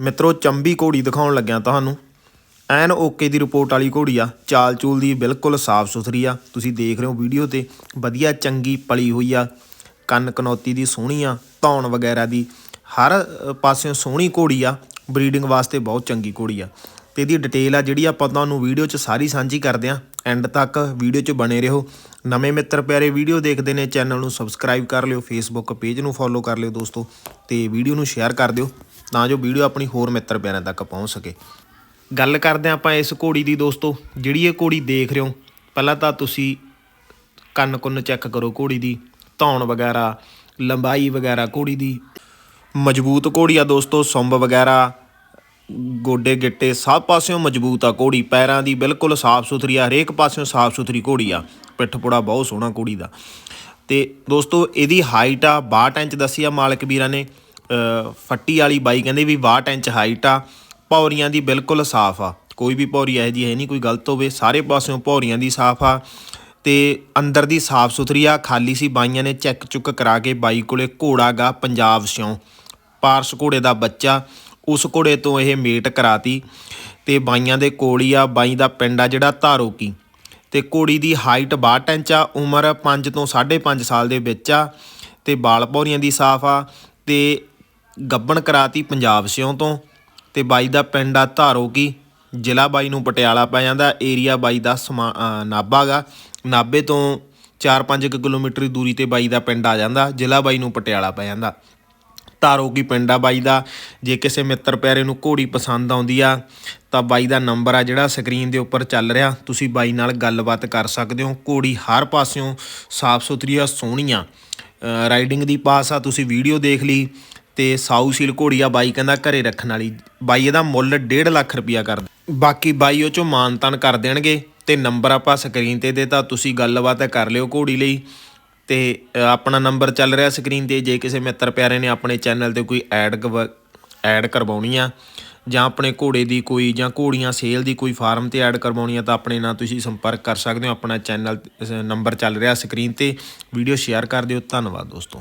ਮਿੱਤਰੋ, ਚੰਬੀ ਘੋੜੀ ਦਿਖਾਉਣ ਲੱਗਿਆ ਤੁਹਾਨੂੰ। ਐਨ ਓਕੇ ਦੀ ਰਿਪੋਰਟ ਵਾਲੀ ਘੋੜੀ ਆ। ਚਾਲ ਚੂਲ ਦੀ ਬਿਲਕੁਲ ਸਾਫ਼ ਸੁਥਰੀ ਆ। ਤੁਸੀਂ ਦੇਖ ਰਹੇ ਹੋ ਵੀਡੀਓ ਤੇ। ਵਧੀਆ ਚੰਗੀ ਪਲੀ ਹੋਈ ਆ। ਕੰਨ ਕਨੌਤੀ ਦੀ ਸੋਹਣੀ ਆ। ਧੌਣ ਵਗੈਰਾ ਦੀ। ਹਰ ਪਾਸਿਓਂ ਸੋਹਣੀ ਘੋੜੀ ਆ। ਬਰੀਡਿੰਗ ਵਾਸਤੇ ਬਹੁਤ ਚੰਗੀ ਘੋੜੀ ਆ। ਤੇ ਇਹਦੀ ਡਿਟੇਲ ਆ ਜਿਹੜੀ ਆਪਾਂ ਤੁਹਾਨੂੰ ਵੀਡੀਓ 'ਚ ਸਾਰੀ ਸਾਂਝੀ ਕਰਦੇ ਆ। ਐਂਡ ਤੱਕ ਵੀਡੀਓ 'ਚ ਬਣੇ ਰਹੋ। ਨਵੇਂ ਮਿੱਤਰ ਪਿਆਰੇ ਵੀਡੀਓ ਦੇਖਦੇ ਨੇ। ਚੈਨਲ ਨੂੰ ਸਬਸਕ੍ਰਾਈਬ ਕਰ ਲਿਓ। ਫੇਸਬੁੱਕ ਪੇਜ ਨੂੰ ਫੋਲੋ ਕਰ ਲਿਓ ਦੋਸਤੋ। ਤੇ ਵੀਡੀਓ ਨੂੰ ਸ਼ੇਅਰ ਕਰ ਦਿਓ। ਤਾਂ ਜੋ ਵੀਡੀਓ ਆਪਣੀ ਹੋਰ ਮਿੱਤਰ ਪਿਆਰਿਆਂ ਤੱਕ ਪਹੁੰਚ ਸਕੇ। ਗੱਲ ਕਰਦੇ ਹਾਂ ਆਪਾਂ ਇਸ ਘੋੜੀ ਦੀ ਦੋਸਤੋ, ਜਿਹੜੀ ਇਹ ਘੋੜੀ ਦੇਖ ਰਹੇ ਹੋ, ਪਹਿਲਾਂ ਤਾਂ ਤੁਸੀਂ ਕੰਨ ਕੁੰਨ ਚੈੱਕ ਕਰੋ ਘੋੜੀ ਦੀ, ਧੌਣ ਵਗੈਰਾ, ਲੰਬਾਈ ਵਗੈਰਾ ਘੋੜੀ ਦੀ। ਮਜ਼ਬੂਤ ਘੋੜੀ ਆ ਦੋਸਤੋ, ਸੁੰਬ ਵਗੈਰਾ, ਗੋਡੇ, ਗਿੱਟੇ, ਸਭ ਪਾਸਿਓਂ ਮਜ਼ਬੂਤ ਆ ਘੋੜੀ, ਪੈਰਾਂ ਦੀ ਬਿਲਕੁਲ ਸਾਫ਼ ਸੁਥਰੀ ਆ, ਹਰੇਕ ਪਾਸਿਓਂ ਸਾਫ਼ ਸੁਥਰੀ ਘੋੜੀ ਆ ਪਿੱਠ ਪੁੜਾ ਬਹੁਤ ਸੋਹਣਾ ਘੋੜੀ ਦਾ। ਤੇ ਦੋਸਤੋ, ਇਹਦੀ ਹਾਈਟ ਆ 62 ਇੰਚ ਦੱਸੀ ਆ ਮਾਲਕ ਵੀਰਾਂ ਨੇ। ਫੱਟੀ ਵਾਲੀ ਬਾਈ ਕਹਿੰਦੇ ਵੀ 62 ਇੰਚ ਹਾਈਟ ਆ, ਪੌਰੀਆਂ ਦੀ ਬਿਲਕੁਲ ਸਾਫ਼ ਆ। ਕੋਈ ਵੀ ਪੌਰੀ ਇਹੋ ਜਿਹੀ ਹੈ ਨਹੀਂ, ਕੋਈ ਗਲਤ ਹੋਵੇ, ਸਾਰੇ ਪਾਸਿਓਂ ਪੌਰੀਆਂ ਦੀ ਸਾਫ਼ ਆ ਤੇ ਅੰਦਰ ਦੀ ਸਾਫ਼ ਸੁਥਰੀ ਆ, ਖਾਲੀ ਸੀ, ਬਾਈਆਂ ਨੇ ਚੈੱਕ ਚੁੱਕ ਕਰਾ ਕੇ ਬਾਈ ਕੋਲੇ ਘੋੜਾ ਗਾ ਪੰਜਾਬ ਸਿਉਂ ਪਾਰਸ ਘੋੜੇ ਦਾ ਬੱਚਾ, ਉਸ ਘੋੜੇ ਤੋਂ ਇਹ ਮੇਟ ਕਰਾਤੀ ਤੇ ਬਾਈਆਂ ਦੇ ਕੋਲ ਹੀ ਆ, ਬਾਈ ਦਾ ਪਿੰਡ ਆ ਜਿਹੜਾ ਧਾਰੋ ਕੀ ਤੇ ਘੋੜੀ ਦੀ ਹਾਈਟ 62 ਇੰਚ ਆ, ਉਮਰ 5 ਤੋਂ 5.5 ਸਾਲ ਦੇ ਵਿੱਚ ਆ ਤੇ ਬਾਲ ਪੌਰੀਆਂ ਦੀ ਸਾਫ਼ ਆ ਤੇ ਗੱਬਣ ਕਰਾਤੀ ਪੰਜਾਬ ਸਿਉਂ ਤੋਂ ਤੇ ਬਾਈ ਦਾ ਪਿੰਡ ਆ ਧਾਰੋ ਕੀ ਜ਼ਿਲ੍ਹਾ ਬਾਈ ਨੂੰ ਪਟਿਆਲਾ ਪੈ ਜਾਂਦਾ ਏਰੀਆ ਬਾਈ ਦਾ ਸਮਾ- ਨਾਭਾ ਗਾ। ਨਾਭੇ ਤੋਂ 4-5 ਕਿਲੋਮੀਟਰ ਦੂਰੀ ਤੇ ਬਾਈ ਦਾ ਪਿੰਡ ਆ ਜਾਂਦਾ, ਜ਼ਿਲ੍ਹਾ ਬਾਈ ਨੂੰ ਪਟਿਆਲਾ ਪੈ ਜਾਂਦਾ। ਤਾਰੋ ਕੀ ਪਿੰਡ ਆ ਬਾਈ ਦਾ। ਜੇ ਕਿਸੇ ਮਿੱਤਰ ਪਿਆਰੇ ਨੂੰ ਘੋੜੀ ਪਸੰਦ ਆਉਂਦੀ ਆ, ਤਾਂ ਬਾਈ ਦਾ ਨੰਬਰ ਆ ਜਿਹੜਾ ਸਕਰੀਨ ਦੇ ਉੱਪਰ ਚੱਲ ਰਿਹਾ। ਤੁਸੀਂ ਬਾਈ ਨਾਲ ਗੱਲਬਾਤ ਕਰ ਸਕਦੇ ਹੋ। ਘੋੜੀ ਹਰ ਪਾਸਿਓਂ ਸਾਫ਼ ਸੁਥਰੀ ਆ, ਸੋਹਣੀ ਆ। ਰਾਈਡਿੰਗ ਦੀ ਪਾਸ ਆ, ਤੁਸੀਂ ਵੀਡੀਓ ਦੇਖ ਲਈ। ਤੇ ਸਾਊ ਸੀਲ ਘੋੜੀ ਆ ਬਾਈ ਕਹਿੰਦਾ ਘਰੇ ਰੱਖਣ ਵਾਲੀ। ਬਾਈ ਇਹਦਾ ਮੁੱਲ 1.5 ਲੱਖ ਰੁਪਿਆ ਕਰ ਬਾਕੀ ਬਾਈ ਉਹ ਚੋਂ ਮਾਨਤਾਨ ਕਰ ਦੇਣਗੇ ਤੇ ਨੰਬਰ ਆਪਾਂ ਸਕਰੀਨ ਤੇ ਦੇ ਤਾਂ ਤੁਸੀਂ ਗੱਲਬਾਤ ਕਰ ਲਿਓ ਘੋੜੀ ਲਈ। ਤੇ ਆਪਣਾ ਨੰਬਰ ਚੱਲ ਰਿਹਾ ਸਕਰੀਨ ਤੇ, ਜੇ ਕਿਸੇ ਮਿੱਤਰ ਪਿਆਰੇ ਨੇ ਆਪਣੇ ਚੈਨਲ ਤੇ ਕੋਈ ਐਡ ਐਡ ਕਰਵਾਉਣੀ ਆ, ਜਾਂ ਆਪਣੇ ਘੋੜੇ ਦੀ ਕੋਈ, ਜਾਂ ਘੋੜੀਆਂ ਸੇਲ ਦੀ ਕੋਈ ਫਾਰਮ ਤੇ ਐਡ ਕਰਵਾਉਣੀ ਆ, ਤਾਂ ਆਪਣੇ ਨਾਲ ਤੁਸੀਂ ਸੰਪਰਕ ਕਰ ਸਕਦੇ ਹੋ। ਆਪਣਾ ਚੈਨਲ ਨੰਬਰ ਚੱਲ ਰਿਹਾ ਸਕਰੀਨ ਤੇ। ਵੀਡੀਓ ਸ਼ੇਅਰ ਕਰ ਦਿਓ। ਧੰਨਵਾਦ ਦੋਸਤੋ।